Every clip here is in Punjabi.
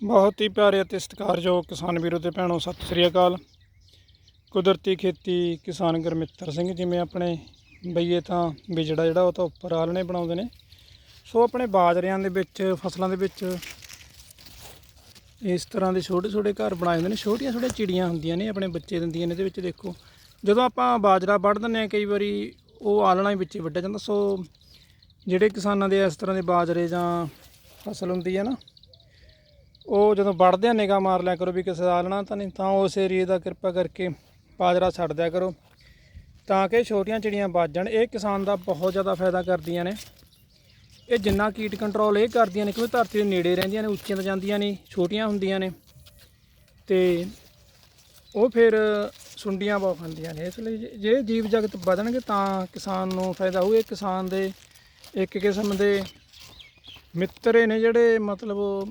ਬਹੁਤ ਹੀ ਪਿਆਰੇ ਅਤੇ ਸਤਿਕਾਰਯੋਗ ਕਿਸਾਨ ਵੀਰੋ ਤੇ ਭੈਣੋ, ਸਤਿ ਸ੍ਰੀ ਅਕਾਲ। ਕੁਦਰਤੀ ਖੇਤੀ ਕਿਸਾਨ ਗੁਰਮਿੱਤਰ ਸਿੰਘ ਜਿਵੇਂ ਆਪਣੇ ਬਈਏ ਤਾਂ ਬਿਜੜਾ ਜਿਹੜਾ ਉਹ ਤਾਂ ਉੱਪਰ ਆਲਣੇ ਬਣਾਉਂਦੇ ਨੇ। ਸੋ ਆਪਣੇ ਬਾਜਰਿਆਂ ਦੇ ਵਿੱਚ, ਫਸਲਾਂ ਦੇ ਵਿੱਚ ਇਸ ਤਰ੍ਹਾਂ ਦੇ ਛੋਟੇ ਛੋਟੇ ਘਰ ਬਣਾਏ ਹੁੰਦੇ ਨੇ, ਛੋਟੀਆਂ ਛੋਟੀਆਂ ਚਿੜੀਆਂ ਹੁੰਦੀਆਂ ਨੇ, ਆਪਣੇ ਬੱਚੇ ਦਿੰਦੀਆਂ ਨੇ, ਇਹਦੇ ਵਿੱਚ ਦੇਖੋ। ਜਦੋਂ ਆਪਾਂ ਬਾਜਰਾ ਵੱਢ ਦਿੰਦੇ ਆ ਕਈ ਵਾਰੀ ਉਹ ਆਲਣਾ ਹੀ ਵਿੱਚੇ ਵੱਢਿਆ ਜਾਂਦਾ। ਸੋ ਜਿਹੜੇ ਕਿਸਾਨਾਂ ਦੇ ਇਸ ਤਰ੍ਹਾਂ ਦੇ ਬਾਜਰੇ ਜਾਂ ਫਸਲ ਹੁੰਦੀ ਹੈ ਨਾ ਉਹ ਜਦੋਂ ਵੜਦਿਆਂ ਆ ਨਿਗਾਹ ਮਾਰ ਲਿਆ ਕਰੋ ਵੀ ਕਿਸੇ ਦਾ ਆਲਣਾ ਤਾਂ ਨਹੀਂ, ਤਾਂ ਉਸ ਏਰੀਏ ਦਾ ਕਿਰਪਾ ਕਰਕੇ ਬਾਜਰਾ ਛੱਡ ਦਿਆ ਕਰੋ। ਤਾਂ ਕਿ ਛੋਟੀਆਂ ਚਿੜੀਆਂ ਬਚ ਜਾਣ। ਇਹ ਕਿਸਾਨ ਦਾ ਬਹੁਤ ਜ਼ਿਆਦਾ ਫਾਇਦਾ ਕਰਦੀਆਂ ਨੇ। ਇਹ ਜਿੰਨਾ ਕੀਟ ਕੰਟਰੋਲ ਇਹ ਕਰਦੀਆਂ ਨੇ ਕਿਉਂਕਿ ਧਰਤੀ ਦੇ ਨੇੜੇ ਰਹਿੰਦੀਆਂ ਨੇ, ਉੱਚੀਆਂ ਤਾਂ ਜਾਂਦੀਆਂ ਨਹੀਂ, ਛੋਟੀਆਂ ਹੁੰਦੀਆਂ ਨੇ। ਤੇ ਉਹ ਫਿਰ ਸੁੰਡੀਆਂ ਬਹੁਤ ਖਾਂਦੀਆਂ ਨੇ। ਇਸ ਲਈ ਜੇ- ਜੇ ਜੀਵ ਜਗਤ ਵਧਣਗੇ ਤਾਂ ਕਿਸਾਨ ਨੂੰ ਫਾਇਦਾ ਹੋਊ। ਇਹ ਕਿਸਾਨ ਦੇ ਇੱਕ ਕਿਸਮ ਦੇ ਮਿੱਤਰੇ ਨੇ ਜਿਹੜੇ ਮਤਲਬ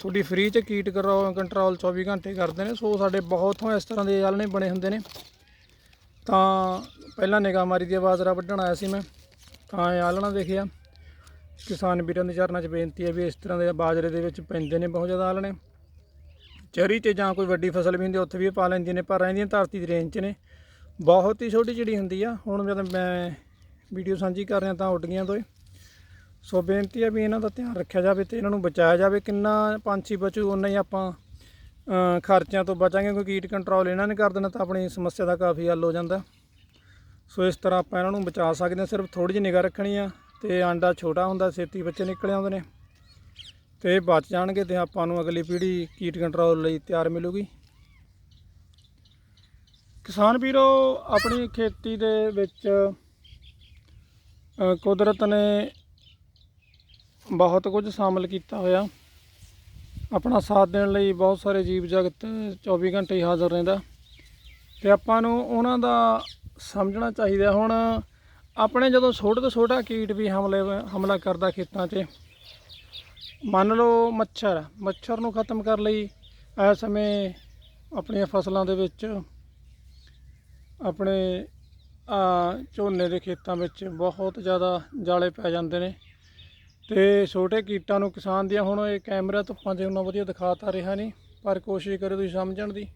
ਤੁਹਾਡੀ ਫ੍ਰੀ ਚ ਕੀਟ ਕਰੋ ਕੰਟਰੋਲ 24 ਘੰਟੇ ਕਰਦੇ ਨੇ। ਸੋ ਸਾਡੇ ਬਹੁਤ ਇਸ ਤਰ੍ਹਾਂ ਦੇ ਆਲਣੇ ਬਣੇ ਹੁੰਦੇ ਨੇ। ਤਾਂ ਪਹਿਲਾਂ ਨਿਗਾਹ ਮਾਰੀ ਦੀ ਬਾਜਰਾ ਵੱਢਣ ਆਇਆ ਸੀ ਮੈਂ। ਤਾਂ ਇਹ ਆਲਣਾ ਦੇਖਿਆ। ਕਿਸਾਨ ਵੀਰਾਂ ਦੇ ਚਰਨਾਂ 'ਚ ਬੇਨਤੀ ਹੈ ਵੀ ਇਸ ਤਰ੍ਹਾਂ ਦੇ ਬਾਜਰੇ ਦੇ ਵਿੱਚ ਪੈਂਦੇ ਨੇ ਬਹੁਤ ਜ਼ਿਆਦਾ ਆਲਣੇ। ਚਰੀ 'ਚ ਜਾਂ ਕੋਈ ਵੱਡੀ ਫਸਲ ਵੀ ਹੁੰਦੀ ਉੱਥੇ ਵੀ ਪਾ ਲੈਂਦੀਆਂ ਨੇ, ਪਰ ਰਹਿੰਦੀਆਂ ਧਰਤੀ ਦੀ ਰੇਂਜ 'ਚ ਨੇ। ਬਹੁਤ ਹੀ ਛੋਟੀ ਚਿੜੀ ਹੁੰਦੀ ਆ। ਹੁਣ ਜਦ ਮੈਂ ਵੀਡੀਓ ਸਾਂਝੀ ਕਰ ਰਿਹਾ ਤਾਂ ਉੱਡ ਗਈਆਂ ਦੋਏ। ਸੋ ਬੇਨਤੀ ਹੈ ਵੀ ਇਹਨਾਂ ਦਾ ਧਿਆਨ ਰੱਖਿਆ ਜਾਵੇ ਤੇ ਇਹਨਾਂ ਨੂੰ ਬਚਾਇਆ ਜਾਵੇ। ਕਿੰਨਾ ਪੰਛੀ ਬਚੂ ਉਨਾ ਹੀ ਆਪਾਂ ਖਰਚਿਆਂ ਤੋਂ ਬਚਾਂਗੇ ਕਿਉਂਕਿ ਕੀਟ ਕੰਟਰੋਲ ਇਹਨਾਂ ਨੇ ਕਰ ਦੇਣਾ ਤਾਂ ਆਪਣੀ ਸਮੱਸਿਆ ਦਾ ਕਾਫੀ ਹੱਲ ਹੋ ਜਾਂਦਾ। ਸੋ ਇਸ ਤਰ੍ਹਾਂ ਆਪਾਂ ਇਹਨਾਂ ਨੂੰ ਬਚਾ ਸਕਦੇ ਹਾਂ। ਸਿਰਫ ਥੋੜੀ ਜਿਹੀ ਨਿਗਾਹ ਰੱਖਣੀ ਆ ਤੇ ਆਂਡਾ ਛੋਟਾ ਹੁੰਦਾ, ਛੇਤੀ ਬੱਚੇ ਨਿਕਲ ਆਉਂਦੇ ਨੇ। ਤੇ ਇਹ ਬਚ ਜਾਣਗੇ ਤੇ ਆਪਾਂ ਨੂੰ ਅਗਲੀ ਪੀੜ੍ਹੀ ਕੀਟ ਕੰਟਰੋਲ ਲਈ ਤਿਆਰ ਮਿਲੂਗੀ। ਕਿਸਾਨ ਵੀਰੋ, ਆਪਣੀ ਖੇਤੀ ਦੇ ਵਿੱਚ ਕੁਦਰਤ ਨੇ ਬਹੁਤ ਕੁਝ ਸ਼ਾਮਲ ਕੀਤਾ ਹੋਇਆ। ਆਪਣਾ ਸਾਥ ਦੇਣ ਲਈ ਬਹੁਤ ਸਾਰੇ ਜੀਵ ਜਗਤ 24 ਘੰਟੇ ਹੀ ਹਾਜ਼ਰ ਰਹਿੰਦਾ। ਤੇ ਆਪਾਂ ਨੂੰ ਉਹਨਾਂ ਦਾ ਸਮਝਣਾ ਚਾਹੀਦਾ ਹੁਣ ਆਪਣੇ ਜਦੋਂ ਛੋਟੇ ਤੋਂ ਛੋਟਾ ਕੀਟ ਵੀ ਹਮਲੇ ਹਮਲਾ ਕਰਦਾ ਖੇਤਾਂ 'ਚ, ਮੰਨ ਲਓ ਮੱਛਰ ਮੱਛਰ ਨੂੰ ਖਤਮ ਕਰਨ ਲਈ ਇਸ ਸਮੇਂ ਆਪਣੀਆਂ ਫਸਲਾਂ ਦੇ ਵਿੱਚ, ਆਪਣੇ ਝੋਨੇ ਦੇ ਖੇਤਾਂ ਵਿੱਚ ਬਹੁਤ ਜ਼ਿਆਦਾ ਜਾਲੇ ਪੈ ਜਾਂਦੇ ਨੇ। ਤੇ ਛੋਟੇ ਕੀਟਾਂ ਨੂੰ ਕਿਸਾਨ ਦੀਆਂ ਹੁਣ ਇਹ ਕੈਮਰਾ ਧੁੱਪਾਂ 'ਤੇ ਉਹਨਾਂ ਵਧੀਆ ਦਿਖਾਤਾ ਰਿਹਾ ਨਹੀਂ, ਪਰ ਕੋਸ਼ਿਸ਼ ਕਰੋ ਤੁਸੀਂ ਸਮਝਣ ਦੀ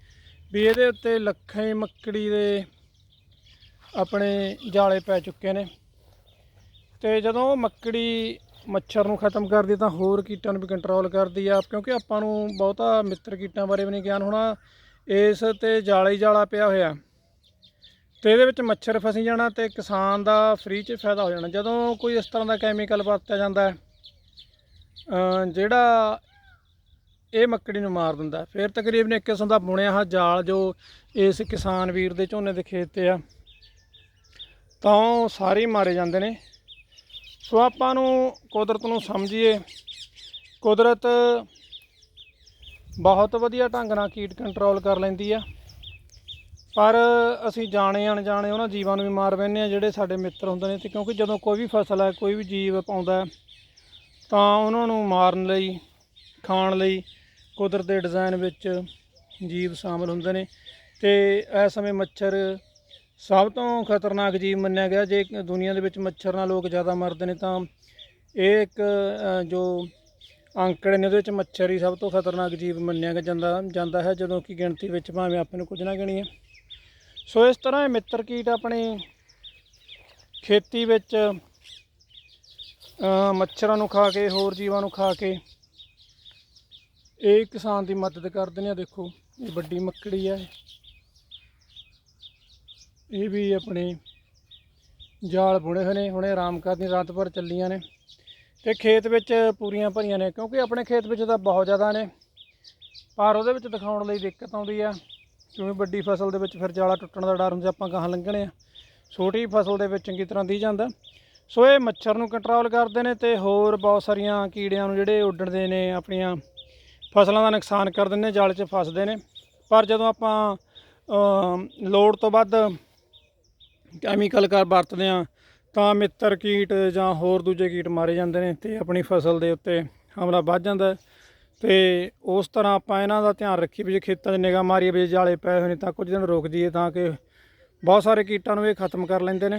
ਵੀ ਇਹਦੇ ਉੱਤੇ ਲੱਖਾਂ ਹੀ ਮੱਕੜੀ ਦੇ ਆਪਣੇ ਜਾਲੇ ਪੈ ਚੁੱਕੇ ਨੇ। ਤੇ ਜਦੋਂ ਮੱਕੜੀ ਮੱਛਰ ਨੂੰ ਖਤਮ ਕਰਦੀ ਤਾਂ ਹੋਰ ਕੀਟਾਂ ਨੂੰ ਵੀ ਕੰਟਰੋਲ ਕਰਦੀ ਆ, ਕਿਉਂਕਿ ਆਪਾਂ ਨੂੰ ਬਹੁਤਾ ਮਿੱਤਰ ਕੀਟਾਂ ਬਾਰੇ ਵੀ ਨਹੀਂ ਗਿਆਨ ਹੋਣਾ, ਇਸ ਤੇ ਜਾਲਾ ਹੀ ਜਾਲਾ ਪਿਆ ਹੋਇਆ। ਤੇ ਇਹਦੇ ਵਿੱਚ ਮੱਛਰ ਫਸੀ ਜਾਣਾ ਤੇ ਕਿਸਾਨ ਦਾ ਫ੍ਰੀ 'ਚ ਫਾਇਦਾ ਹੋ ਜਾਣਾ। ਜਦੋਂ ਕੋਈ ਇਸ ਤਰ੍ਹਾਂ ਦਾ ਕੈਮੀਕਲ ਵਰਤਿਆ ਜਾਂਦਾ ਹੈ ਜਿਹੜਾ ਇਹ ਮੱਕੜੀ ਨੂੰ ਮਾਰ ਦਿੰਦਾ ਫਿਰ ਤਕਰੀਬਨ ਇੱਕ ਕਿਸਮ ਦਾ ਬੁਣਿਆ ਹਾ ਜਾਲ ਜੋ ਇਸ ਕਿਸਾਨ ਵੀਰ ਦੇ ਝੋਨੇ ਦੇ ਖੇਤ ਤੇ ਆ, ਤਾਂ ਉਹ ਸਾਰੇ ਮਾਰੇ ਜਾਂਦੇ ਨੇ। ਸੋ ਆਪਾਂ ਨੂੰ ਕੁਦਰਤ ਨੂੰ ਸਮਝੀਏ, ਕੁਦਰਤ ਬਹੁਤ ਵਧੀਆ ਢੰਗ ਨਾਲ ਕੀਟ ਕੰਟਰੋਲ ਕਰ ਲੈਂਦੀ ਆ। ਪਰ ਅਸੀਂ ਜਾਣੇ ਅਣਜਾਣੇ ਉਹਨਾਂ ਜੀਵਾਂ ਨੂੰ ਵੀ ਮਾਰ ਬੈਠੇ ਆ ਜਿਹੜੇ ਸਾਡੇ ਮਿੱਤਰ ਹੁੰਦੇ ਨੇ ਤੇ ਕਿਉਂਕਿ ਜਦੋਂ ਕੋਈ ਵੀ ਫਸਲ ਹੈ, ਕੋਈ ਵੀ ਜੀਵ ਪਾਉਂਦਾ ਤਾਂ ਉਹਨਾਂ ਨੂੰ ਮਾਰਨ ਲਈ, ਖਾਣ ਲਈ ਕੁਦਰਤ ਦੇ ਡਿਜ਼ਾਈਨ ਵਿੱਚ ਜੀਵ ਸ਼ਾਮਲ ਹੁੰਦੇ ਨੇ। ਤੇ ਇਸ ਸਮੇਂ ਮੱਛਰ ਸਭ ਤੋਂ ਖਤਰਨਾਕ ਜੀਵ ਮੰਨਿਆ ਗਿਆ। ਜੇ ਦੁਨੀਆ ਦੇ ਵਿੱਚ ਮੱਛਰ ਨਾਲ ਲੋਕ ਜ਼ਿਆਦਾ ਮਰਦੇ ਨੇ, ਤਾਂ ਇਹ ਇੱਕ ਜੋ ਅੰਕੜੇ ਨੇ, ਉਹਦੇ ਵਿੱਚ ਮੱਛਰ ਹੀ ਸਭ ਤੋਂ ਖਤਰਨਾਕ ਜੀਵ ਮੰਨਿਆ ਜਾਂਦਾ ਜਾਂਦਾ ਹੈ, ਜਦੋਂ ਕਿ ਗਿਣਤੀ ਵਿੱਚ ਭਾਵੇਂ ਆਪਾਂ ਨੂੰ ਕੁਝ ਨਾ ਗਿਣੀਏ ਸੋ ਇਸ ਤਰ੍ਹਾਂ ਇਹ ਮਿੱਤਰ ਕੀਟ ਆਪਣੇ ਖੇਤੀ ਵਿੱਚ ਮੱਛਰਾਂ ਨੂੰ ਖਾ ਕੇ, ਹੋਰ ਜੀਵਾਂ ਨੂੰ ਖਾ ਕੇ, ਇਹ ਕਿਸਾਨ ਦੀ ਮਦਦ ਕਰਦੇ ਨੇ। ਦੇਖੋ, ਇਹ ਵੱਡੀ ਮੱਕੜੀ ਹੈ ਇਹ ਵੀ ਆਪਣੇ ਜਾਲ ਬੁਣੇ ਹੋਏ ਨੇ, ਹੁਣੇ ਆਰਾਮ ਕਰਦੀ, ਰਾਤ ਭਰ ਚੱਲੀਆਂ ਨੇ। ਤੇ ਖੇਤ ਵਿੱਚ ਪੂਰੀਆਂ ਭਰੀਆਂ ਨੇ, ਕਿਉਂਕਿ ਆਪਣੇ ਖੇਤ ਵਿੱਚ ਤਾਂ ਬਹੁਤ ਜ਼ਿਆਦਾ ਨੇ। ਪਰ ਉਹਦੇ ਵਿੱਚ ਦਿਖਾਉਣ ਲਈ ਦਿੱਕਤ ਆਉਂਦੀ ਆ, ਕਿਉਂਕਿ ਵੱਡੀ ਫਸਲ ਦੇ ਵਿੱਚ ਫਿਰ ਜਾਲਾ ਟੁੱਟਣ ਦਾ ਡਰ ਹੁੰਦਾ, ਆਪਾਂ ਗਾਹਾਂ ਲੰਘਣੇ ਆ। ਛੋਟੀ ਫਸਲ ਦੇ ਵਿੱਚ ਚੰਗੀ ਤਰ੍ਹਾਂ ਦੀ ਜਾਂਦਾ। ਸੋ ਇਹ ਮੱਛਰ ਨੂੰ ਕੰਟਰੋਲ ਕਰਦੇ ਨੇ ਤੇ ਹੋਰ ਬਹੁਤ ਸਾਰੀਆਂ ਕੀੜਿਆਂ ਨੂੰ ਜਿਹੜੇ ਉੱਡਣਦੇ ਨੇ, ਆਪਣੀਆਂ ਫਸਲਾਂ ਦਾ ਨੁਕਸਾਨ ਕਰ ਦਿੰਦੇ ਨੇ, ਜਾਲ 'ਚ ਫਸਦੇ ਨੇ ਪਰ ਜਦੋਂ ਆਪਾਂ ਲੋੜ ਤੋਂ ਵੱਧ ਕੈਮੀਕਲ ਕਰ ਵਰਤਦੇ ਆ ਤਾਂ ਮਿੱਤਰ ਕੀਟ ਜਾਂ ਹੋਰ ਦੂਜੇ ਕੀਟ ਮਾਰੇ ਜਾਂਦੇ ਨੇ ਤੇ ਆਪਣੀ ਫਸਲ ਦੇ ਉੱਤੇ ਹਮਲਾ ਵੱਧ ਜਾਂਦਾ ਹੈ। ਤੇ ਉਸ ਤਰ੍ਹਾਂ ਆਪਾਂ ਇਹਨਾਂ ਦਾ ਧਿਆਨ ਰੱਖੀਏ ਵੀ ਜੇ ਖੇਤਾਂ 'ਚ ਨਿਗਾਹ ਮਾਰੀਏ ਵੀ ਜੇ ਜਾਲੇ ਪਏ ਹੋਏ ਨੇ ਤਾਂ ਕੁਝ ਦਿਨ ਰੋਕ ਜਾਈਏ ਤਾਂ ਕਿ ਬਹੁਤ ਸਾਰੇ ਕੀਟਾਂ ਨੂੰ ਇਹ ਖਤਮ ਕਰ ਲੈਂਦੇ ਨੇ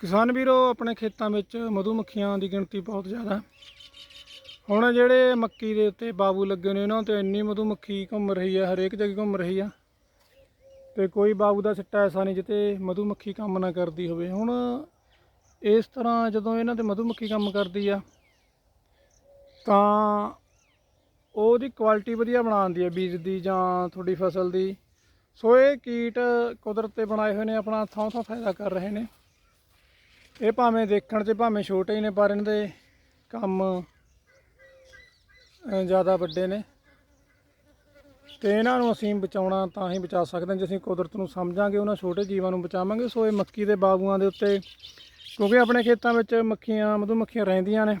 ਕਿਸਾਨ ਵੀਰੋ, ਆਪਣੇ ਖੇਤਾਂ ਵਿੱਚ ਮਧੂਮੱਖੀਆਂ ਦੀ ਗਿਣਤੀ ਬਹੁਤ ਜ਼ਿਆਦਾ ਹੁਣ ਜਿਹੜੇ ਮੱਕੀ ਦੇ ਉੱਤੇ ਬਾਬੂ ਲੱਗੇ ਨੇ, ਉਹਨਾਂ ਤੇ ਇੰਨੀ ਮਧੂਮੱਖੀ ਘੁੰਮ ਰਹੀ ਹੈ, ਹਰੇਕ ਜਗ੍ਹਾ ਘੁੰਮ ਰਹੀ ਆ। ਤੇ ਕੋਈ ਬਾਬੂ ਦਾ ਸਿੱਟਾ ਐਸਾ ਨਹੀਂ ਜਿੱਤੇ ਮਧੂਮੱਖੀ ਕੰਮ ਨਾ ਕਰਦੀ ਹੋਵੇ। ਹੁਣ ਇਸ ਤਰ੍ਹਾਂ ਜਦੋਂ ਇਹਨਾਂ ਤੇ ਮਧੂਮੱਖੀ ਕੰਮ ਕਰਦੀ ਆ, ਤਾਂ ਉਹਦੀ ਕੁਆਲਿਟੀ ਵਧੀਆ ਬਣਾਉਂਦੀ ਹੈ ਬੀਜ ਦੀ ਜਾਂ ਤੁਹਾਡੀ ਫਸਲ ਦੀ। ਸੋ ਇਹ ਕੀਟ ਕੁਦਰਤ ਤੇ ਬਣਾਏ ਹੋਏ ਨੇ, ਆਪਣਾ ਥਾਂ ਥਾਂ ਫਾਇਦਾ ਕਰ ਰਹੇ ਨੇ। ਇਹ ਭਾਵੇਂ ਦੇਖਣ 'ਚ ਭਾਵੇਂ ਛੋਟੇ ਹੀ ਨੇ, ਪਰ ਇਹਨਾਂ ਦੇ ਕੰਮ ਜ਼ਿਆਦਾ ਵੱਡੇ ਨੇ। ਤੇ ਇਹਨਾਂ ਨੂੰ ਅਸੀਂ ਬਚਾਉਣਾ ਤਾਂ ਹੀ ਬਚਾ ਸਕਦੇ ਹਾਂ, ਜੇ ਅਸੀਂ ਕੁਦਰਤ ਨੂੰ ਸਮਝਾਂਗੇ, ਉਹਨਾਂ ਛੋਟੇ ਜੀਵਾਂ ਨੂੰ ਬਚਾਵਾਂਗੇ। ਸੋ ਇਹ ਮੱਕੀ ਦੇ ਬਾਗੂਆਂ ਦੇ ਉੱਤੇ, ਕਿਉਂਕਿ ਆਪਣੇ ਖੇਤਾਂ ਵਿੱਚ ਮੱਖੀਆਂ, ਮਧੂਮੱਖੀਆਂ ਰਹਿੰਦੀਆਂ ਨੇ।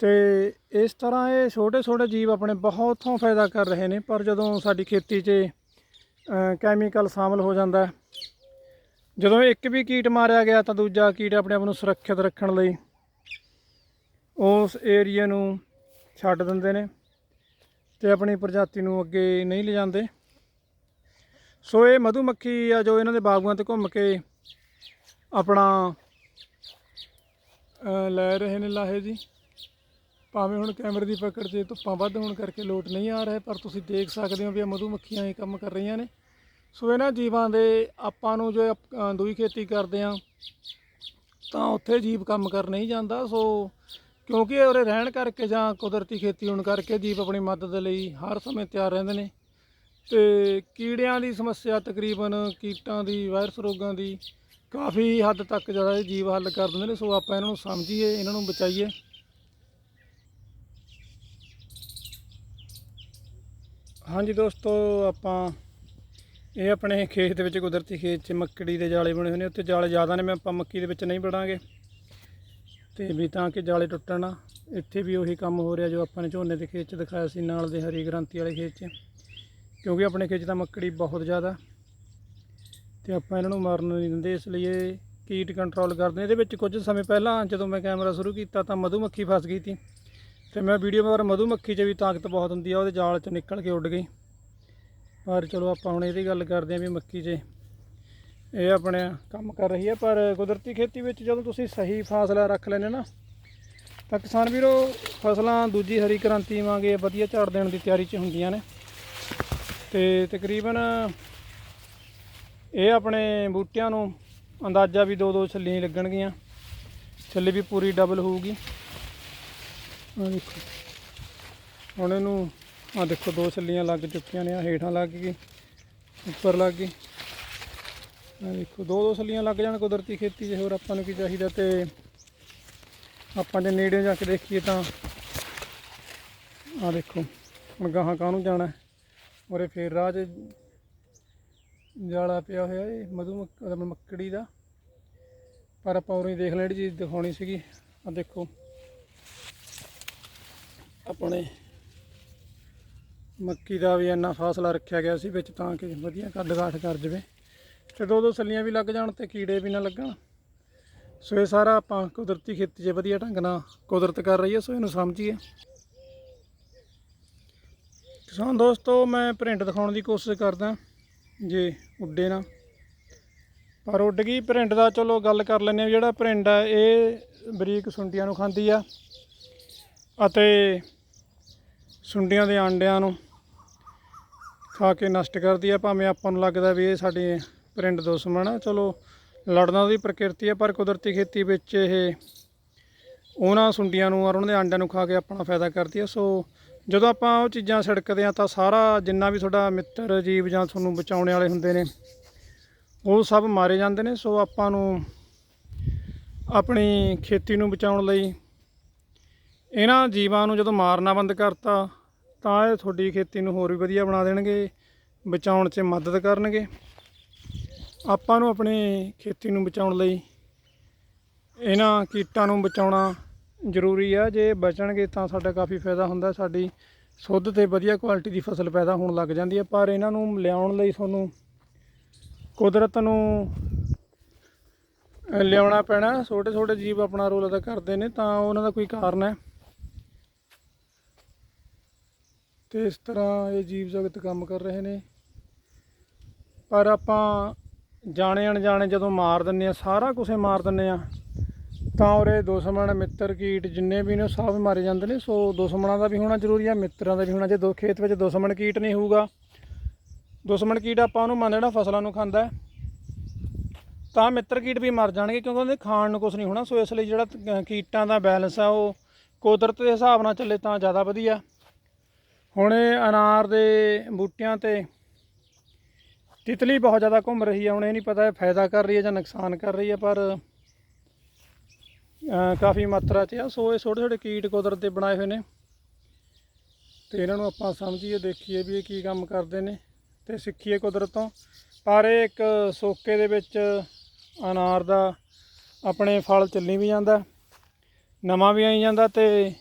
ਤੇ ਇਸ ਤਰ੍ਹਾਂ ਇਹ ਛੋਟੇ ਛੋਟੇ ਜੀਵ ਆਪਣੇ ਬਹੁਤੋਂ ਫਾਇਦਾ ਕਰ ਰਹੇ ਨੇ, ਪਰ ਜਦੋਂ ਸਾਡੀ ਖੇਤੀ 'ਚ ਕੈਮੀਕਲ ਸ਼ਾਮਲ ਹੋ ਜਾਂਦਾ ਜਦੋਂ ਇੱਕ ਵੀ ਕੀਟ ਮਾਰਿਆ ਗਿਆ ਤਾਂ ਦੂਜਾ ਕੀਟ ਆਪਣੇ ਆਪ ਨੂੰ ਸੁਰੱਖਿਅਤ ਰੱਖਣ ਲਈ ਉਸ ਏਰੀਆ ਨੂੰ ਛੱਡ ਦਿੰਦੇ ਨੇ ਤੇ ਆਪਣੀ ਪ੍ਰਜਾਤੀ ਨੂੰ ਅੱਗੇ ਨਹੀਂ ਲਿਜਾਂਦੇ। ਸੋ ਇਹ ਮਧੂਮੱਖੀ ਆ ਜੋ ਇਹਨਾਂ ਦੇ ਬਾਗੂਆਂ ਤੇ ਘੁੰਮ ਕੇ ਆਪਣਾ ਲੈ ਰਹੇ ਨੇ ਲਾਹੇ ਜੀ। ਭਾਵੇਂ ਹੁਣ ਕੈਮਰੇ ਦੀ ਪਕੜ 'ਚ ਧੁੱਪਾਂ ਵੱਧ ਹੋਣ ਕਰਕੇ ਲੋਟ ਨਹੀਂ ਆ ਰਿਹਾ, ਪਰ ਤੁਸੀਂ ਦੇਖ ਸਕਦੇ ਹੋ ਵੀ ਇਹ ਮਧੂਮੱਖੀਆਂ ਇਹ ਕੰਮ ਕਰ ਰਹੀਆਂ ਨੇ। ਸੋ ਇਹਨਾਂ ਜੀਵਾਂ ਦੇ ਆਪਾਂ ਨੂੰ ਜੋ ਦੂਈ ਖੇਤੀ ਕਰਦੇ ਆ ਤਾਂ ਉੱਥੇ ਜੀਵ ਕੰਮ ਕਰ ਨਹੀਂ ਜਾਂਦਾ। ਸੋ ਕਿਉਂਕਿ ਉਰੇ ਰਹਿਣ ਕਰਕੇ ਜਾਂ ਕੁਦਰਤੀ ਖੇਤੀ ਹੋਣ ਕਰਕੇ ਜੀਵ ਆਪਣੀ ਮਦਦ ਲਈ ਹਰ ਸਮੇਂ ਤਿਆਰ ਰਹਿੰਦੇ ਨੇ। ਤੇ ਕੀੜਿਆਂ ਦੀ ਸਮੱਸਿਆ ਤਕਰੀਬਨ ਕੀਟਾਂ ਦੀ, ਵਾਇਰਸ ਰੋਗਾਂ ਦੀ ਕਾਫੀ ਹੱਦ ਤੱਕ ਜਿਹੜਾ ਜੀਵ ਹੱਲ ਕਰ ਦਿੰਦੇ ਨੇ। ਸੋ ਆਪਾਂ ਇਹਨਾਂ ਨੂੰ ਸਮਝੀਏ, ਇਹਨਾਂ ਨੂੰ ਬਚਾਈਏ। ਹਾਂਜੀ ਦੋਸਤੋ, ਆਪਾਂ ਇਹ ਆਪਣੇ ਖੇਤ ਦੇ ਵਿੱਚ ਕੁਦਰਤੀ ਖੇਤ 'ਚ ਮੱਕੜੀ ਦੇ ਜਾਲੇ ਬਣੇ ਹੋਏ ਨੇ ਉੱਤੇ ਜਾਲੇ ਜ਼ਿਆਦਾ ਨੇ, ਮੈਂ ਆਪਾਂ ਮੱਕੀ ਦੇ ਵਿੱਚ ਨਹੀਂ ਵੜਾਂਗੇ। ਤੇ ਵੀ ਤਾਂ ਕਿ ਜਾਲੇ ਟੁੱਟਣ ਨਾ ਇੱਥੇ ਵੀ ਉਹੀ ਕੰਮ ਹੋ ਰਿਹਾ ਜੋ ਆਪਾਂ ਨੇ ਝੋਨੇ ਦੇ ਖੇਤ 'ਚ ਦਿਖਾਇਆ ਸੀ, ਨਾਲ ਦੇ ਹਰੀ ਗ੍ਰਾਂਤੀ ਵਾਲੇ ਖੇਤ 'ਚ। ਕਿਉਂਕਿ ਆਪਣੇ ਖੇਤ 'ਚ ਤਾਂ ਮੱਕੜੀ ਬਹੁਤ ਜ਼ਿਆਦਾ। ਤੇ ਆਪਾਂ ਇਹਨਾਂ ਨੂੰ ਮਾਰਨ ਨਹੀਂ ਦਿੰਦੇ ਇਸ ਲਈ ਇਹ ਕੀਟ ਕੰਟਰੋਲ ਕਰਦੇ ਇਹਦੇ ਵਿੱਚ ਕੁਝ ਸਮੇਂ ਪਹਿਲਾਂ ਜਦੋਂ ਮੈਂ ਕੈਮਰਾ ਸ਼ੁਰੂ ਕੀਤਾ ਤਾਂ ਮਧੂਮੱਖੀ ਫਸ ਗਈ ਸੀ। ਤੇ ਮੈਂ ਵੀਡੀਓ ਪਰ ਮਧੂਮੱਖੀ 'ਚ ਵੀ ਤਾਕਤ ਬਹੁਤ ਹੁੰਦੀ ਆ, ਉਹਦੇ ਜਾਲ 'ਚ ਨਿਕਲ ਕੇ ਉੱਡ ਗਈ। ਪਰ ਚਲੋ ਆਪਾਂ ਹੁਣ ਇਹਦੀ ਗੱਲ ਕਰਦੇ ਆਂ ਵੀ ਮੱਕੀ 'ਚ ਇਹ ਆਪਣੇ ਕੰਮ ਕਰ ਰਹੀ ਹੈ, ਪਰ ਕੁਦਰਤੀ ਖੇਤੀ ਵਿੱਚ ਜਦੋਂ ਤੁਸੀਂ ਸਹੀ ਫਾਸਲਾ ਰੱਖ ਲੈਂਦੇ ਨਾ, ਤਾਂ ਕਿਸਾਨ ਵੀਰੋ ਫਸਲਾਂ ਦੂਜੀ ਹਰੀ ਕ੍ਰਾਂਤੀ ਵਾਂਗੇ ਵਧੀਆ ਝਾੜ ਦੇਣ ਦੀ ਤਿਆਰੀ 'ਚ ਹੁੰਦੀਆਂ ਨੇ। ਤੇ ਤਕਰੀਬਨ ਇਹ ਆਪਣੇ ਬੂਟਿਆਂ ਨੂੰ ਅੰਦਾਜ਼ਾ ਵੀ ਦੋ ਦੋ ਛੱਲੀਆਂ ਲੱਗਣਗੀਆਂ। ਛੱਲੀ ਵੀ ਪੂਰੀ ਡਬਲ ਹੋਊਗੀ। ਆ ਦੇਖੋ। ਹੁਣ ਇਹਨੂੰ ਆ ਦੇਖੋ, ਦੋ ਛੱਲੀਆਂ ਲੱਗ ਚੁੱਕੀਆਂ ਨੇ ਆ ਹੇਠਾਂ ਲੱਗ ਗਈ, ਉੱਪਰ ਲੱਗ ਗਈ। ਆ ਦੇਖੋ, ਦੋ ਦੋ ਛੱਲੀਆਂ ਲੱਗ ਜਾਣ ਕੁਦਰਤੀ ਖੇਤੀ ਜੇ ਹੋਰ ਆਪਾਂ ਨੂੰ ਕੀ ਚਾਹੀਦਾ ਤੇ ਆਪਾਂ ਜੇ ਨੇੜੇ ਜਾ ਕੇ ਦੇਖੀਏ ਤਾਂ। ਆ ਦੇਖੋ, ਹੁਣ ਗਾਹਾਂ ਕਾਹਨੂੰ ਜਾਣਾ? ਉਰੇ ਫੇਰ ਰਾਹ 'ਚ ਜਾਲਾ ਪਿਆ ਹੋਇਆ ਇਹ ਮਧੂ ਮੱਕ- ਮੱਕੜੀ ਦਾ। ਪਰ ਆਪਾਂ ਉਰੇ ਦੇਖ ਲੈਣੀ ਜਿਹੜੀ ਚੀਜ਼ ਦਿਖਾਉਣੀ ਸੀਗੀ। ਆ ਦੇਖੋ, ਆਪਣੇ ਮੱਕੀ ਦਾ ਵੀ ਇੰਨਾ ਫਾਸਲਾ ਰੱਖਿਆ ਗਿਆ ਸੀ ਵਿੱਚ ਤਾਂ ਕਿ ਵਧੀਆ ਕੱਦ ਕਾਠ ਕਰ ਜਵੇ। ਤੇ ਦੋ ਦੋ ਸੱਲੀਆਂ ਵੀ ਲੱਗ ਜਾਣ ਤੇ ਕੀੜੇ ਵੀ ਨਾ ਲੱਗਣ। ਸੋ ਇਹ ਸਾਰਾ ਆਪਾਂ ਕੁਦਰਤੀ ਖੇਤੀ 'ਚ ਵਧੀਆ ਢੰਗ ਨਾਲ ਕੁਦਰਤ ਕਰ ਰਹੀ ਹੈ ਸੋ ਇਹਨੂੰ ਸਮਝੀਏ। ਕਿਸਾਨ ਦੋਸਤੋ, ਮੈਂ ਪ੍ਰਿੰਟ ਦਿਖਾਉਣ ਦੀ ਕੋਸ਼ਿਸ਼ ਕਰਦਾ, ਜੇ ਉੱਡੇ ਨਾ। ਪਰ ਉੱਡ ਗਈ ਪ੍ਰਿੰਟ ਦਾ, ਚਲੋ ਗੱਲ ਕਰ ਲੈਂਦੇ ਆ ਜਿਹੜਾ ਪ੍ਰਿੰਟ ਹੈ ਇਹ ਬਰੀਕ ਸੁੰਡੀਆਂ ਨੂੰ ਖਾਂਦੀ ਆ ਅਤੇ ਸੁੰਡੀਆਂ ਦੇ ਆਂਡਿਆਂ ਨੂੰ ਖਾ ਕੇ ਨਸ਼ਟ ਕਰਦੀ ਆ, ਭਾਵੇਂ ਆਪਾਂ ਨੂੰ ਲੱਗਦਾ ਵੀ ਇਹ ਸਾਡੇ ਪ੍ਰਿੰਟ ਦੁਸ਼ਮਣ ਆ। ਚਲੋ, ਲੜਨਾ ਉਹਦੀ ਪ੍ਰਕਿਰਤੀ ਆ, ਪਰ ਕੁਦਰਤੀ ਖੇਤੀ ਵਿੱਚ ਇਹ ਉਹਨਾਂ ਸੁੰਡੀਆਂ ਨੂੰ ਔਰ ਉਹਨਾਂ ਦੇ ਆਂਡਿਆਂ ਨੂੰ ਖਾ ਕੇ ਆਪਣਾ ਫਾਇਦਾ ਕਰਦੀ ਆ। ਸੋ, ਜਦੋਂ ਆਪਾਂ ਉਹ ਚੀਜ਼ਾਂ ਛਿੜਕਦੇ ਆ, ਤਾਂ ਸਾਰਾ ਜਿੰਨਾ ਵੀ ਤੁਹਾਡਾ ਮਿੱਤਰ, ਜੀਵ ਜਾਂ ਤੁਹਾਨੂੰ ਬਚਾਉਣ ਵਾਲੇ ਹੁੰਦੇ ਨੇ, ਉਹ ਸਭ ਮਾਰੇ ਜਾਂਦੇ ਨੇ। ਸੋ, ਆਪਾਂ ਨੂੰ ਆਪਣੀ ਖੇਤੀ ਨੂੰ ਬਚਾਉਣ ਲਈ ਇਹਨਾਂ ਜੀਵਾਂ ਨੂੰ ਜਦੋਂ ਮਾਰਨਾ ਬੰਦ ਕਰਤਾ ਤਾਂ ਇਹ ਤੁਹਾਡੀ ਖੇਤੀ ਨੂੰ ਹੋਰ ਵੀ ਵਧੀਆ ਬਣਾ ਦੇਣਗੇ, ਬਚਾਉਣ 'ਚ ਮਦਦ ਕਰਨਗੇ। ਆਪਾਂ ਨੂੰ ਆਪਣੀ ਖੇਤੀ ਨੂੰ ਬਚਾਉਣ ਲਈ ਇਹਨਾਂ ਕੀਟਾਂ ਨੂੰ ਬਚਾਉਣਾ ਜ਼ਰੂਰੀ ਆ। ਜੇ ਬਚਣਗੇ ਤਾਂ ਸਾਡਾ ਕਾਫੀ ਫਾਇਦਾ ਹੁੰਦਾ, ਸਾਡੀ ਸੁੱਧ ਤੇ ਵਧੀਆ ਕੁਆਲਿਟੀ ਦੀ ਫਸਲ ਪੈਦਾ ਹੋਣ ਲੱਗ ਜਾਂਦੀ ਹੈ ਪਰ ਇਹਨਾਂ ਨੂੰ ਲਿਆਉਣ ਲਈ ਤੁਹਾਨੂੰ ਕੁਦਰਤ ਨੂੰ ਲਿਆਉਣਾ ਪੈਣਾ। ਛੋਟੇ ਛੋਟੇ ਜੀਵ ਆਪਣਾ ਰੋਲ ਅਦਾ ਕਰਦੇ ਨੇ ਤਾਂ ਉਹਨਾਂ ਦਾ ਕੋਈ ਕਾਰਨ ਹੈ। ਤੇ ਇਸ ਤਰ੍ਹਾਂ ਇਹ ਜੀਵ ਜਗਤ ਕੰਮ ਕਰ ਰਹੇ ਨੇ। ਪਰ ਆਪਾਂ ਜਾਣੇ ਅਣਜਾਣੇ ਜਦੋਂ ਮਾਰ ਦਿੰਨੇ ਆ ਸਾਰਾ ਕੁਝ ਮਾਰ ਦਿੰਨੇ ਆ ਤਾਂ ਉਰੇ ਦੁਸ਼ਮਣ, ਮਿੱਤਰ, ਕੀਟ ਜਿੰਨੇ ਵੀ ਨੇ ਉਹ ਸਭ ਮਾਰੇ ਜਾਂਦੇ ਨੇ। ਸੋ ਦੁਸ਼ਮਣਾਂ ਦਾ ਵੀ ਹੋਣਾ ਜ਼ਰੂਰੀ ਆ, ਮਿੱਤਰਾਂ ਦਾ ਵੀ ਹੋਣਾ ਜੇ ਦੋ ਖੇਤ ਵਿੱਚ ਦੁਸ਼ਮਣ ਕੀਟ ਨਹੀਂ ਹੋਊਗਾ। ਦੁਸ਼ਮਣ ਕੀਟ ਆਪਾਂ ਉਹਨੂੰ ਮੰਨ ਜਿਹੜਾ ਫਸਲਾਂ ਨੂੰ ਖਾਂਦਾ ਤਾਂ ਮਿੱਤਰ ਕੀਟ ਵੀ ਮਰ ਜਾਣਗੇ ਕਿਉਂਕਿ ਉਹਦੇ ਖਾਣ ਨੂੰ ਕੁਝ ਨਹੀਂ ਹੋਣਾ। ਸੋ ਇਸ ਲਈ ਜਿਹੜਾ ਕੀਟਾਂ ਦਾ ਬੈਲੈਂਸ ਆ, ਉਹ ਕੁਦਰਤ ਦੇ ਹਿਸਾਬ ਨਾਲ ਚੱਲੇ ਤਾਂ ਜ਼ਿਆਦਾ ਵਧੀਆ। ਹੁਣ ਇਹ ਅਨਾਰ ਦੇ ਬੂਟਿਆਂ ਤੇ ਤਿਤਲੀ ਬਹੁਤ ਜ਼ਿਆਦਾ ਘੁੰਮ ਰਹੀ ਹੈ ਹੁਣ ਇਹ ਨਹੀਂ ਪਤਾ ਇਹ ਫਾਇਦਾ ਕਰ ਰਹੀ ਹੈ ਜਾਂ ਨੁਕਸਾਨ ਕਰ ਰਹੀ ਹੈ ਪਰ ਕਾਫੀ ਮਾਤਰਾ 'ਚ ਆ। ਸੋ ਇਹ ਛੋਟੇ ਛੋਟੇ ਕੀਟ ਕੁਦਰਤ ਦੇ ਬਣਾਏ ਹੋਏ ਨੇ। ਤੇ ਇਹਨਾਂ ਨੂੰ ਆਪਾਂ ਸਮਝੀਏ, ਦੇਖੀਏ ਵੀ ਇਹ ਕੀ ਕੰਮ ਕਰਦੇ ਨੇ ਤੇ ਸਿੱਖੀਏ ਕੁਦਰਤ ਤੋਂ। ਪਰ ਇਹ ਇੱਕ ਸੋਕੇ ਦੇ ਵਿੱਚ ਅਨਾਰ ਦਾ ਆਪਣੇ ਫਲ ਚੱਲੀ ਵੀ ਜਾਂਦਾ, ਨਵਾਂ ਵੀ ਆਈ ਜਾਂਦਾ ਤੇ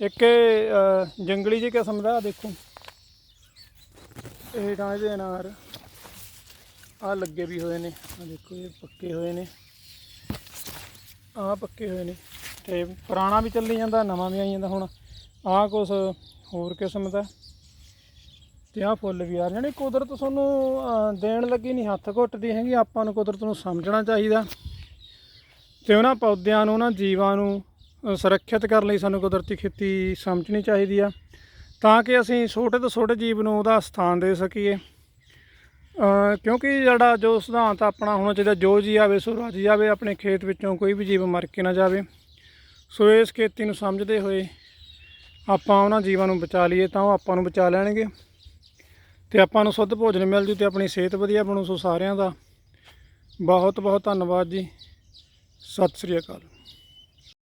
ਇੱਕ ਇਹ, ਅ, ਜੰਗਲੀ ਜਿਹੀ ਕਿਸਮ ਦਾ ਆਹ ਦੇਖੋ। ਇਹ ਤਾਂ ਇਹਦੇ ਅਨਾਰ ਆ ਲੱਗੇ ਵੀ ਹੋਏ ਨੇ। ਆ ਦੇਖੋ ਇਹ ਪੱਕੇ ਹੋਏ ਨੇ। ਆ ਪੱਕੇ ਹੋਏ ਨੇ। ਤੇ ਪੁਰਾਣਾ ਵੀ ਚੱਲੀ ਜਾਂਦਾ ਨਵਾਂ ਵੀ ਆਈ ਜਾਂਦਾ ਹੁਣ। ਆਹ ਕੁਛ ਹੋਰ ਕਿਸਮ ਦਾ। ਤੇ ਆਹ ਫੁੱਲ ਵੀ ਆ ਰਹੇ ਨੇ। ਕੁਦਰਤ ਤੁਹਾਨੂੰ ਅਹ, ਦੇਣ ਲੱਗੀ ਨਹੀਂ ਹੱਥ ਘੁੱਟਦੀ ਹੈਗੀ। ਆਪਾਂ ਨੂੰ ਕੁਦਰਤ ਨੂੰ ਸਮਝਣਾ ਚਾਹੀਦਾ। ਤੇ ਉਹਨਾਂ ਪੌਦਿਆਂ ਨੂੰ ਉਹਨਾਂ ਜੀਵਾਂ ਨੂੰ ਸੁਰੱਖਿਅਤ ਕਰਨ ਲਈ ਸਾਨੂੰ ਕੁਦਰਤੀ ਖੇਤੀ ਸਮਝਣੀ ਚਾਹੀਦੀ ਆ। ਤਾਂ ਕਿ ਅਸੀਂ ਛੋਟੇ ਤੋਂ ਛੋਟੇ ਜੀਵ ਨੂੰ ਉਹਦਾ ਸਥਾਨ ਦੇ ਸਕੀਏ। ਕਿਉਂਕਿ ਜਿਹੜਾ ਜੋ ਸਿਧਾਂਤ ਆਪਣਾ ਹੋਣਾ ਚਾਹੀਦਾ ਜੋ ਜੀ ਆਵੇ ਸੋ ਰਾਜੀ ਆਵੇ, ਆਪਣੇ ਖੇਤ ਵਿੱਚੋਂ ਕੋਈ ਵੀ ਜੀਵ ਮਰ ਕੇ ਨਾ ਜਾਵੇ, ਸੋ ਇਸ ਖੇਤੀ ਨੂੰ ਸਮਝਦੇ ਹੋਏ ਆਪਾਂ ਉਹਨਾਂ ਜੀਵਾਂ ਨੂੰ ਬਚਾ ਲਈਏ ਤਾਂ ਉਹ ਆਪਾਂ ਨੂੰ ਬਚਾ ਲੈਣਗੇ। ਤੇ ਆਪਾਂ ਨੂੰ ਸ਼ੁੱਧ ਭੋਜਨ ਮਿਲ ਜੂ ਤੇ ਆਪਣੀ ਸਿਹਤ ਵਧੀਆ ਬਣੂ। ਸੋ ਸਾਰਿਆਂ ਦਾ ਬਹੁਤ ਬਹੁਤ ਧੰਨਵਾਦ ਜੀ। ਸਤਿ ਸ੍ਰੀ ਅਕਾਲ।